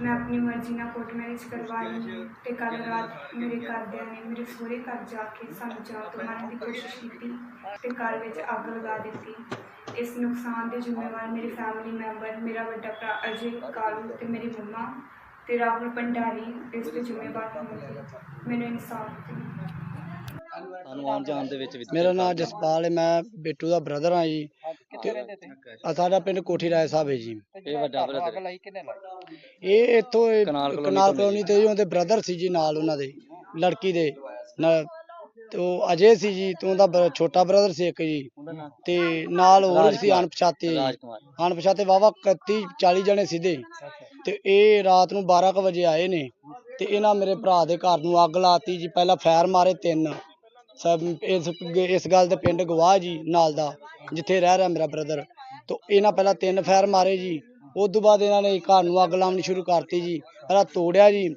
ਮੈਂ ਆਪਣੀ ਮਰਜ਼ੀ ਨਾਲ ਕੋਰਟ ਮੈਰਿਜ ਕਰਵਾ ਲਈ ਤੇ ਕੱਲ ਰਾਤ ਮੇਰੇ ਘਰਦਿਆਂ ਨੇ ਮੇਰੇ ਸਹੁਰੇ ਘਰ ਜਾ ਕੇ ਸਾਨੂੰ ਜਾਨ ਤੋਂ ਮਾਰਨ ਦੀ ਕੋਸ਼ਿਸ਼ ਕੀਤੀ ਤੇ ਘਰ ਵਿੱਚ ਅੱਗ ਲਗਾ ਦਿੱਤੀ। ਇਸ ਨੁਕਸਾਨ ਦੇ ਜ਼ਿੰਮੇਵਾਰ ਮੇਰੇ ਫੈਮਿਲੀ ਮੈਂਬਰ ਮੇਰਾ ਵੱਡਾ ਭਰਾ ਅਜੇ ਕਾਲੂ ਤੇ ਮੇਰੀ ਮੰਮਾ ਤੇ ਰਾਹੁਲ ਭੰਡਾਰੀ ਇਸ ਦੇ ਜ਼ਿੰਮੇਵਾਰ ਹੋਣਗੇ। ਮੈਨੂੰ ਇਨਸਾਫ ਦਿਓ। ਤੁਹਾਨੂੰ ਆਉਣ ਜਾਣ ਦੇ ਵਿੱਚ ਮੇਰਾ ਨਾਮ ਜਸਪਾਲ ਹੈ ਮੈਂ ਬਿੱਟੂ ਦਾ ਬ੍ਰਦਰ ਹਾਂ ਜੀ। ਕਿੱਥੇ ਰਹਿੰਦੇ ਤੁਸੀਂ? ਆ ਸਾਡਾ ਪਿੰਡ ਕੋਠੀ ਰਾਏ ਸਾਹਿਬ ਹੈ ਜੀ। ਇਹ ਵੱਡਾ brother ਅੱਗ ਲਾਈ ਕਿੰਨੇ ਲਾਈ ਇਹ ਇੱਥੋਂ ਇਹ ਕਨਾਲ ਕਲੋਨੀ ਕਨਾਲ ਤੋਂ ਕਲੋਨੀ ਤੇ ਜੀ ਉਹਦੇ ਬ੍ਰਦਰ ਸੀ ਜੀ ਨਾਲ ਉਹਨਾਂ ਦੇ ਲੜਕੀ ਦੇ ਨਾਲ। ਤੇ ਉਹ ਅਜੇ ਸੀ ਜੀ ਤੇ ਬਰ- ਛੋਟਾ ਬ੍ਰਦਰ ਸੀ ਇੱਕ ਜੀ। ਤੇ ਨਾਲ ਹੋਰ ਸੀ। ਅਣਪਛਾਤੇ ਅਣਪਛਾਤੇ ਵਾਵਾ 31 40 ਜਣੇ ਸਿੱਧੇ ਤੇ ਇਹ ਰਾਤ ਨੂੰ 12 ਕੁ ਵਜੇ ਆਏ ਨੇ। ਤੇ ਇਹਨਾਂ ਮੇਰੇ ਭਰਾ ਦੇ ਘਰ ਨੂੰ ਅੱਗ ਲਾਤੀ ਜੀ। ਪਹਿਲਾਂ ਫਾਇਰ ਮਾਰੇ ਤਿੰਨ। ਸਭ ਇਸ ਇਸ ਗੱਲ ਦੇ ਪਿੰਡ ਗਵਾਹ ਜੀ ਨਾਲ ਦਾ ਜਿੱਥੇ ਰਹਿ ਰਿਹਾ ਮੇਰਾ ਬ੍ਰਦਰ ਤੇ ਇਹਨਾਂ ਪਹਿਲਾਂ ਤਿੰਨ ਫਾਇਰ ਮਾਰੇ ਜੀ। ਉਸ ਤੋਂ ਬਾਅਦ ਇਹਨਾਂ ਨੇ ਘਰ ਨੂੰ ਅੱਗ ਲਾਉਣੀ ਸ਼ੁਰੂ ਕਰਤੀ ਜੀ। ਪਹਿਲਾਂ ਤੋੜਿਆ ਜੀ।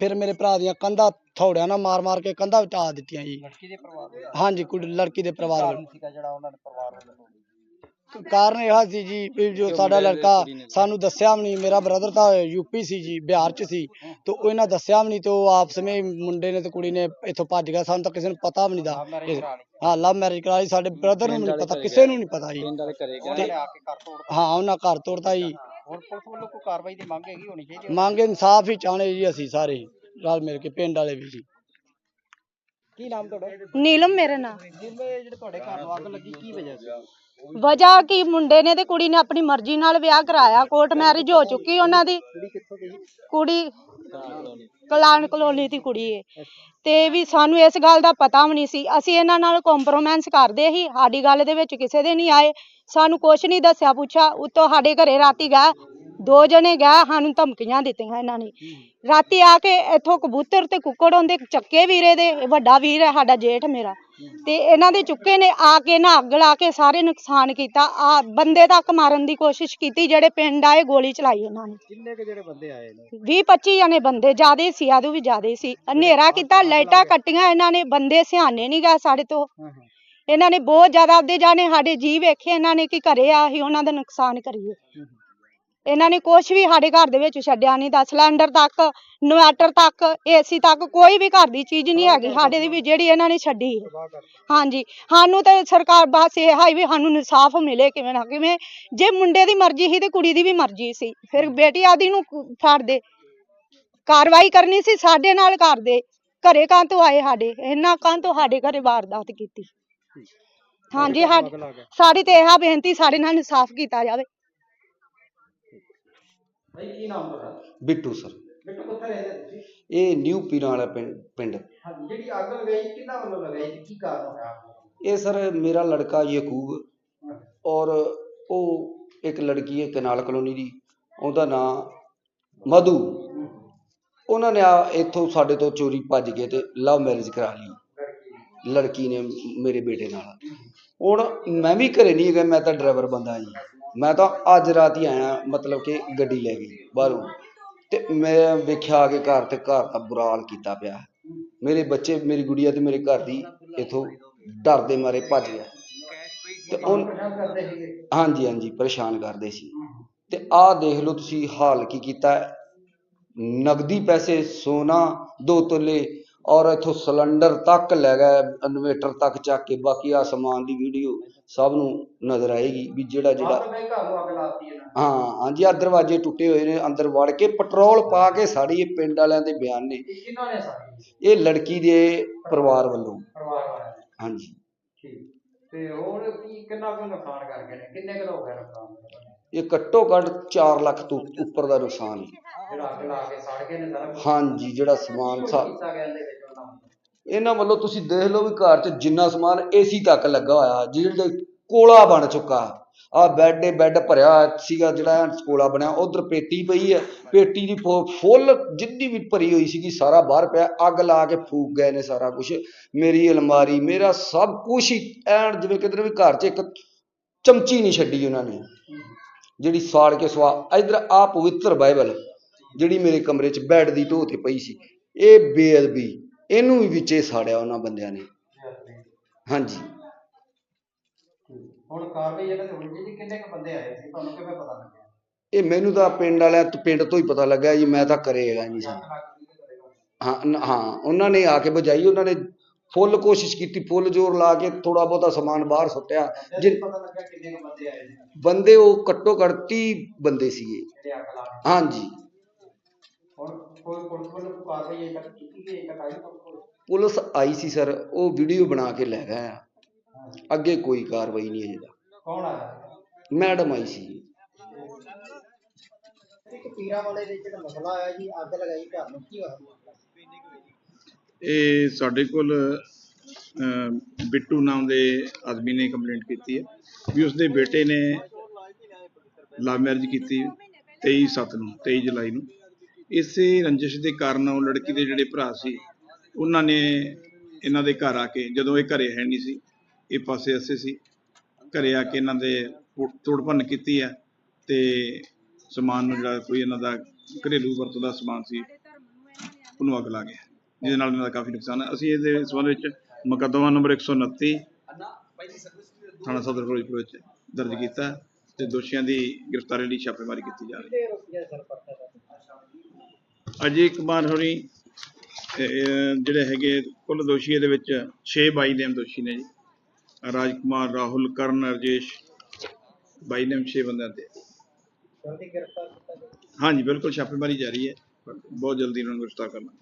ਫਿਰ ਮੇਰੇ ਭਰਾ ਦੀਆਂ ਕੰਧਾਂ ਥੋੜਿਆਂ ਨਾਲ ਮਾਰ ਮਾਰ ਕੇ ਕੰਧਾਂ ਵਟਾ ਦਿੱਤੀਆਂ ਜੀ। ਲੜਕੀ ਦੇ ਪਰਿਵਾਰ ਹਾਂਜੀ ਕੁੜੀ ਲੜਕੀ ਦੇ ਪਰਿਵਾਰ ਵੱਲੋਂ ਕਾਰਨ ਸੀਗਾ ਜਿਹੜਾ ਉਹਨਾਂ ਨੇ ਪਰਿਵਾਰ ਵੱਲੋਂ ਕਾਰਨ ਇਹ ਸੀ ਜੀ ਵੀ ਜੋ ਸਾਡਾ ਲੜਕਾ ਸਾਨੂੰ ਦੱਸਿਆ ਵੀ ਨਹੀਂ। ਮੇਰਾ ਬ੍ਰਦਰ ਤਾਂ ਯੂਪੀ ਸੀ ਜੀ ਬਿਹਾਰ ਚ ਸੀ। ਤੇ ਉਹ ਇਹਨਾਂ ਦੱਸਿਆ ਵੀ ਨਹੀਂ ਤੇ ਉਹ ਆਪਸ ਵਿੱਚ ਮੁੰਡੇ ਨੇ ਤੇ ਕੁੜੀ ਨੇ ਇੱਥੋਂ ਭੱਜ ਗਿਆ। ਸਾਨੂੰ ਤਾਂ ਕਿਸੇ ਨੂੰ ਪਤਾ ਵੀ ਨਹੀਂ ਦਾ। ਹਾਂ ਲਵ ਮੈਰਿਜ ਕਰਾ ਲਈ। ਸਾਡੇ ਬ੍ਰਦਰ ਨੂੰ ਨਹੀਂ ਪਤਾ ਕਿਸੇ। ਨੂੰ ਨਹੀਂ ਪਤਾ ਜੀ। ਉਹਨਾਂ ਹਾਂ ਉਹਨਾਂ ਘਰ ਤੋੜਤਾ ਜੀ। ਹੁਣ ਪੁਲਿਸ ਵੱਲੋਂ ਕੋਈ ਕਾਰਵਾਈ ਦੀ ਮੰਗ ਹੈਗੀ ਹੋਣੀ ਚਾਹੀਦੀ। ਮੰਗ ਇਨਸਾਫ ਹੀ ਚਾਹਣੇ ਜੀ ਅਸੀਂ ਸਾਰੇ ਰਲ ਮਿਲ ਕੇ ਪਿੰਡ ਵਾਲੇ ਵੀ ਜੀ। ਕੀ ਨਾਮ ਤੁਹਾਡਾ? ਨੀਲਮ ਮੇਰੇ ਜਿਵੇਂ ਜਿਹੜੇ ਤੁਹਾਡੇ ਘਰ ਨੂੰ ਅੱਗ ਲੱਗੀ ਕੀ ਵਜ੍ਹਾ ਸੀ? ਵਜ੍ਹਾ ਕੀ? ਮੁੰਡੇ ਨੇ ਤੇ ਕੁੜੀ ਨੇ ਆਪਣੀ ਮਰਜ਼ੀ ਨਾਲ ਵਿਆਹ ਕਰਾਇਆ ਕੋਰਟ ਮੈਰਿਜ ਹੋ ਚੁੱਕੀ ਉਹਨਾਂ ਦੀ। ਕੁੜੀ ਕਿੱਥੋਂ ਦੀ ਕੁੜੀ ਕਲਾਨ ਕਲੋਨੀ। ਦੀ ਕੁੜੀ ਏ। ਤੇ ਵੀ ਸਾਨੂੰ ਇਸ ਗੱਲ ਦਾ ਪਤਾ ਵੀ ਨਹੀਂ ਸੀ। ਅਸੀਂ ਇਹਨਾਂ ਨਾਲ ਕੰਪਰੋਮਾਈਜ਼ ਕਰਦੇ ਸੀ। ਸਾਡੀ ਗੱਲ ਦੇ ਵਿੱਚ ਕਿਸੇ ਦੇ ਨਹੀਂ ਆਏ। ਸਾਨੂੰ ਕੁਛ ਨਹੀਂ ਦੱਸਿਆ ਪੁੱਛਿਆ। ਉੱਤੋਂ ਸਾਡੇ ਘਰੇ ਰਾਤੀ ਗਏ। ਦੋ ਜਣੇ ਗਏ ਸਾਨੂੰ ਧਮਕੀਆਂ ਦਿੱਤੀਆਂ ਇਹਨਾਂ ਨੇ। ਰਾਤੀ ਆ ਕੇ ਇੱਥੋਂ ਕਬੂਤਰ ਤੇ ਕੁੱਕੜ ਹੁੰਦੇ ਚੱਕੇ ਵੀਰੇ ਦੇ ਇਹ ਵੱਡਾ ਵੀਰ ਹੈ ਸਾਡਾ ਜੇਠ ਮੇਰਾ। ਤੇ ਇਹਨਾਂ ਦੇ ਚੁੱਕੇ ਨੇ ਆ ਕੇ ਨਾ ਅੱਗ ਲਾ ਕੇ ਸਾਰੇ ਨੁਕਸਾਨ ਕੀਤਾ। ਆ ਬੰਦੇ ਤੱਕ ਮਾਰਨ ਦੀ ਕੋਸ਼ਿਸ਼ ਕੀਤੀ ਜਿਹੜੇ ਪਿੰਡ ਆਏ ਗੋਲੀ ਚਲਾਈ ਉਹਨਾਂ ਨੇ। ਕਿੰਨੇ ਕੁ ਜਿਹੜੇ ਬੰਦੇ ਆਏ ਨੇ? 20 25 ਜਣੇ ਬੰਦੇ ਜਿਆਦੇ ਸੀ ਆਦੂ ਵੀ ਜਿਆਦੇ ਸੀ। ਹਨੇਰਾ ਕੀਤਾ ਲਾਈਟਾਂ ਕੱਟੀਆਂ ਇਹਨਾਂ ਨੇ ਬੰਦੇ ਸਿਆਣੇ ਨਹੀਂ ਗਏ ਸਾਡੇ ਤੋਂ। ਇਹਨਾਂ ਨੇ ਬਹੁਤ ਜ਼ਿਆਦਾ ਆਪਦੇ ਜਾਣੇ ਸਾਡੇ ਜੀ ਵੇਖੇ ਇਹਨਾਂ ਨੇ ਕਿ ਘਰੇ ਆ ਅਸੀਂ ਉਹਨਾਂ ਦਾ ਨੁਕਸਾਨ ਕਰੀਏ। ਇਹਨਾਂ ਨੇ ਕੁਛ ਵੀ ਸਾਡੇ ਘਰ ਦੇ ਵਿੱਚ ਛੱਡਿਆ ਨਹੀਂ ਦਾ ਸਿਲੰਡਰ ਤੱਕ ਇਨਵਰਟਰ ਤੱਕ ਏਸੀ ਤੱਕ ਕੋਈ ਵੀ ਘਰ ਦੀ ਚੀਜ਼ ਨਹੀਂ ਹੈਗੀ ਸਾਡੇ ਦੀ ਵੀ ਜਿਹੜੀ ਇਹਨਾਂ ਨੇ ਛੱਡੀ ਹੈ। ਹਾਂਜੀ ਸਾਨੂੰ ਤੇ ਸਰਕਾਰ ਬਸ ਇਹ ਹੈ ਵੀ ਸਾਨੂੰ ਇਨਸਾਫ ਮਿਲੇ ਕਿਵੇਂ ਨਾ ਕਿਵੇਂ ਜੇ ਮੁੰਡੇ ਦੀ ਮਰਜ਼ੀ ਸੀ ਤੇ ਕੁੜੀ ਦੀ ਵੀ ਮਰਜ਼ੀ ਸੀ ਫਿਰ ਬੇਟੀ ਆਦੀ ਨੂੰ ਛੱਡ ਦੇ। ਕਾਰਵਾਈ ਕਰਨੀ ਸੀ ਸਾਡੇ ਨਾਲ ਕਰਦੇ ਘਰੇ ਕਾਂ ਤੋਂ ਆਏ ਸਾਡੇ ਇਹਨਾਂ ਕਾਂ ਤੋਂ ਸਾਡੇ ਘਰੇ ਵਾਰਦਾਤ ਕੀਤੀ। ਹਾਂਜੀ ਸਾਡੀ ਤੇ ਇਹ ਬੇਨਤੀ ਸਾਡੇ ਨਾਲ ਇਨਸਾਫ ਕੀਤਾ ਜਾਵੇ। ਭਾਈ ਕੀ ਨਾਮ ਤੁਹਾਡਾ? ਬਿੱਟੂ ਸਰ। ਬਿੱਟੂ ਕਿੱਥੇ ਰਹਿੰਦੇ ਤੁਸੀਂ? ਇਹ ਨਿਊ ਪੀਰਾਂ ਵਾਲਾ ਪਿੰਡ ਪਿੰਡ। ਹਾਂਜੀ ਜਿਹੜੀ ਅੱਗ ਲਗਾਈ ਕਿਹਨਾਂ ਵੱਲੋਂ ਲਗਾਈ? ਤੇ ਕੀ ਕਾਰਨ ਹੋਇਆ ਇਹ ਸਰ ਮੇਰਾ ਲੜਕਾ ਯਕੂਬ ਔਰ ਉਹ ਇੱਕ ਲੜਕੀ ਹੈ ਕਨਾਲ ਕਲੋਨੀ ਦੀ ਉਹਦਾ ਨਾਂ ਮਧੂ। ਉਹਨਾਂ ਨੇ ਆ ਇੱਥੋਂ ਸਾਡੇ ਤੋਂ ਚੋਰੀ ਭੱਜ ਕੇ ਤੇ ਲਵ ਮੈਰਿਜ ਕਰਾ ਲਈ। ਲੜਕੀ ਨੇ ਮੇਰੇ ਬੇਟੇ ਨਾਲ। ਹੁਣ ਮੈਂ ਵੀ ਘਰੇ ਨਹੀਂ ਹੈਗਾ ਮੈਂ ਤਾਂ ਡਰਾਈਵਰ ਬੰਦਾ ਜੀ। ਮੈਂ ਤਾਂ ਅੱਜ ਰਾਤ ਹੀ ਆਇਆ, ਮਤਲਬ ਕਿ ਗੱਡੀ ਲੈ ਗਈ ਬਾਹਰੋਂ। ਤੇ ਮੈਂ ਵੇਖਿਆ ਆ ਕੇ ਘਰ ਤੇ ਘਰ ਦਾ ਬੁਰਾ ਹਾਲ ਕੀਤਾ ਪਿਆ। ਮੇਰੇ ਬੱਚੇ, ਮੇਰੀ ਗੁੜੀਆ ਤੇ ਮੇਰੇ ਘਰ ਦੀ ਇਥੋਂ ਡਰ ਦੇ ਮਾਰੇ ਭੱਜ ਗਿਆ। ਤੇ ਉਹ ਹਾਂਜੀ ਹਾਂਜੀ, ਪਰੇਸ਼ਾਨ ਕਰਦੇ ਸੀ। ਤੇ ਆਹ ਦੇਖ ਲਓ ਤੁਸੀਂ ਹਾਲ ਕੀ ਕੀਤਾ। ਹੈ। ਨਗਦੀ ਪੈਸੇ, ਸੋਨਾ, ਦੋ ਤੋਲੇ ਔਰ ਇਥੋਂ ਸਿਲੰਡਰ ਤੱਕ ਲੈ ਗਏ ਇਨਵੇਟਰ ਤੱਕ ਚੱਕ ਕੇ ਬਾਕੀ ਆ ਸਮਾਨ ਦੀ ਵੀਡੀਓ ਸਭ ਨੂੰ ਨਜ਼ਰ ਆਏਗੀ ਵੀ ਜਿਹੜਾ ਜਿਹੜਾ ਆਪ ਮੈਂ ਘਰ ਨੂੰ ਅੱਗ ਲਾਤੀ ਇਹਨਾਂ ਨੇ। ਹਾਂ ਹਾਂਜੀ ਆ ਦਰਵਾਜ਼ੇ ਟੁੱਟੇ ਹੋਏ ਨੇ ਅੰਦਰ ਵੜ ਕੇ ਪੈਟਰੋਲ ਪਾ ਕੇ ਸਾੜੀ ਇਹ ਪਿੰਡ ਵਾਲਿਆਂ ਦੇ ਬਿਆਨ ਨੇ। ਇਹ ਕਿਹਨਾਂ ਨੇ ਸਾਰੀ? ਇਹ ਲੜਕੀ ਦੇ ਪਰਿਵਾਰ ਵੱਲੋਂ। ਪਰਿਵਾਰ ਵਾਲਿਆਂ ਨੇ ਹਾਂਜੀ। ਠੀਕ। ਤੇ ਹੋਰ ਕੀ ਕਿੰਨਾ ਕੁ ਨੁਕਸਾਨ ਕਰ ਗਏ ਨੇ? ਕਿੰਨੇ ਕੁ ਦਾ ਹੋ ਗਿਆ ਨੁਕਸਾਨ ਇਹ ਘੱਟੋ ਘੱਟ 4 ਲੱਖ ਤੋਂ ਉੱਪਰ ਦਾ ਨੁਕਸਾਨ ਹੈ। ਜਿਹੜਾ ਅੱਗ ਲਾ ਕੇ ਸੜ ਗਏ ਨੇ ਸਾਰਾ ਕੁਛ। ਹਾਂਜੀ ਜਿਹੜਾ ਸਮਾਨ ਸਾ ਇਹਨਾਂ ਵੱਲੋਂ ਤੁਸੀਂ ਦੇਖ ਲਓ ਵੀ ਘਰ 'ਚ ਜਿੰਨਾ ਸਮਾਨ ਏਸੀ ਤੱਕ ਲੱਗਾ ਹੋਇਆ ਜਿਹੜਾ ਕੋਲਾ ਬਣ ਚੁੱਕਾ। ਆ ਬੈੱਡ ਏ ਬੈੱਡ ਭਰਿਆ ਸੀਗਾ ਜਿਹੜਾ ਕੋਲਾ ਬਣਿਆ, ਉਧਰ ਪੇਟੀ ਪਈ ਹੈ। ਪੇਟੀ ਦੀ ਫੁੱਲ ਜਿੰਨੀ ਵੀ ਭਰੀ ਹੋਈ ਸੀਗੀ, ਸਾਰਾ ਬਾਹਰ ਪਿਆ, ਅੱਗ ਲਾ ਕੇ ਫੂਕ ਗਏ ਨੇ ਸਾਰਾ ਕੁਝ ਮੇਰੀ ਅਲਮਾਰੀ, ਮੇਰਾ ਸਭ ਕੁਝ ਹੀ ਐਨ ਜਿਵੇਂ ਕਿਤੇ ਵੀ ਘਰ 'ਚ ਇੱਕ ਚਮਚੀ ਨਹੀਂ ਛੱਡੀ ਉਹਨਾਂ ਨੇ। ਜਿਹੜੀ ਸਾੜ ਕੇ ਸਵਾ ਇਧਰ ਆ ਪਵਿੱਤਰ ਬਾਈਬਲ, ਜਿਹੜੀ ਮੇਰੇ ਕਮਰੇ 'ਚ ਬੈੱਡ ਦੀ ਢੋਹ ਤੇ ਪਈ ਸੀ, ਇਹ ਬੇਅਦਬੀ। ਇਹਨੂੰ ਵੀ ਵਿੱਚੇ ਸਾੜਿਆ ਉਹਨਾਂ ਬੰਦਿਆਂ ਨੇ। ਹਾਂਜੀ। ਹੁਣ ਕਾਰਵਾਈ ਇਹਨਾਂ ਤੇ ਹੋਣੀ ਚਾਹੀਦੀ ਕਿੰਨੇ ਕੁ ਬੰਦੇ ਆਏ ਸੀ? ਤੁਹਾਨੂੰ ਕਿਵੇਂ ਪਤਾ ਲੱਗਿਆ? ਇਹ ਮੈਨੂੰ ਤਾਂ ਪਿੰਡ ਵਾਲਿਆਂ ਤੋਂ ਪਿੰਡ ਤੋਂ ਹੀ ਪਤਾ ਲੱਗਾ ਜੀ ਮੈਂ ਤਾਂ ਕਰੇ ਹੈਗਾ ਨਹੀਂ ਸੀ ਹਾਂ ਨ- ਹਾਂ ਉਹਨਾਂ ਨੇ ਆ ਕੇ ਬਜਾਈ ਉਹਨਾਂ ਨੇ ਫੁੱਲ ਕੋਸ਼ਿਸ਼ ਕੀਤੀ ਫੁੱਲ ਜ਼ੋਰ ਲਾ ਕੇ ਥੋੜਾ ਬਹੁਤਾ ਸਮਾਨ ਬਾਹਰ ਸੁੱਟਿਆ। ਜਿ ਪਤਾ ਲੱਗਾ ਕਿੰਨੇ ਕੁ ਬੰਦੇ ਆਏ ਬੰਦੇ ਉਹ ਘੱਟੋ ਘੱਟ 30 ਬੰਦੇ ਸੀਗੇ। ਜਿਹੜੇ ਅੱਗ ਲਾ ਰਹੇ ਹਾਂਜੀ। ਪੁਲਿਸ ਆਈ ਸੀ ਸਰ ਉਹ ਵੀਡੀਓ ਬਣਾ ਕੇ ਲੈ ਗਏ ਆ। ਅੱਗੇ ਕੋਈ ਕਾਰਵਾਈ ਨਹੀਂ ਅਜੇ ਕੌਣ ਆਇਆ? ਮੈਡਮ ਆਈ ਸੀ। ਇੱਕ ਪੀਰਾਂ ਵਾਲੇ ਦੇ ਜਿਹੜਾ ਮਸਲਾ ਆਇਆ ਜੀ ਅੱਗ ਲਗਾਈ ਘਰ ਨੂੰ ਕੀ ਹੋਇਆ? ਇਹ ਸਾਡੇ ਕੋਲ ਬਿੱਟੂ ਨਾਮ ਦੇ ਆਦਮੀ ਨੇ ਕੰਪਲੇਂਟ ਕੀਤੀ ਹੈ ਵੀ ਉਸਦੇ ਬੇਟੇ ਨੇ ਲਵ ਮੈਰਿਜ ਕੀਤੀ 23 ਸੱਤ ਨੂੰ 23 ਜੁਲਾਈ ਨੂੰ। ਇਸੇ ਰੰਜਿਸ਼ ਦੇ ਕਾਰਨ ਉਹ ਲੜਕੀ ਦੇ ਜਿਹੜੇ ਭਰਾ ਸੀ, ਉਹਨਾਂ ਨੇ ਇਹਨਾਂ ਦੇ ਘਰ ਆ ਕੇ, ਜਦੋਂ ਇਹ ਘਰੇ ਹੈ ਨਹੀਂ ਸੀ, ਇਹ ਪਾਸੇ ਅਸੇ ਸੀ, ਘਰੇ ਆ ਕੇ ਇਹਨਾਂ ਦੇ ਤੋੜ- ਭੰਨ ਕੀਤੀ ਹੈ ਤੇ ਸਮਾਨ ਨੂੰ ਜਿਹੜਾ ਕੋਈ ਇਹਨਾਂ ਦਾ ਘਰੇਲੂ ਵਰਤੋਂ ਦਾ ਸਮਾਨ ਸੀ, ਉਹਨੂੰ ਅੱਗ ਲਾ ਗਿਆ, ਜਿਹਦੇ ਨਾਲ ਇਹਨਾਂ ਦਾ ਕਾਫੀ ਨੁਕਸਾਨ ਹੈ। ਅਸੀਂ ਇਹਦੇ ਸੰਬੰਧ ਵਿੱਚ ਮੁਕੱਦਮਾ ਨੰਬਰ 129 ਥਾਣਾ ਸਦਰ ਫਿਰੋਜ਼ਪੁਰ ਵਿੱਚ ਦਰਜ ਕੀਤਾ ਹੈ ਤੇ ਦੋਸ਼ੀਆਂ ਦੀ ਗ੍ਰਿਫਤਾਰੀ ਲਈ ਛਾਪੇਮਾਰੀ ਕੀਤੀ ਜਾ ਰਹੀ ਹੈ ਕਿਹੜੇ ਰੁਪਏ ਸਰ ਪੜਤਾ ਦਾ ਅਜੇ ਕੁਮਾਰ ਹੋਣੀ ਅਹ, ਜਿਹੜੇ ਹੈਗੇ ਕੁੱਲ ਦੋਸ਼ੀ ਇਹਦੇ ਵਿੱਚ 6 ਬਾਈ ਨੇਮ ਦੋਸ਼ੀ ਨੇ ਜੀ। ਰਾਜ ਕੁਮਾਰ ਰਾਹੁਲ ਕਰਨ ਰਜੇਸ਼ ਬਾਈ ਨੇਮ 6 ਬੰਦਿਆਂ ਤੇ। ਹਾਂਜੀ ਬਿਲਕੁਲ ਛਾਪੇਮਾਰੀ ਜਾਰੀ ਹੈ ਬਹੁਤ ਜਲਦੀ ਇਹਨਾਂ ਨੂੰ ਗ੍ਰਿਫਤਾਰ ਕਰਨਾ।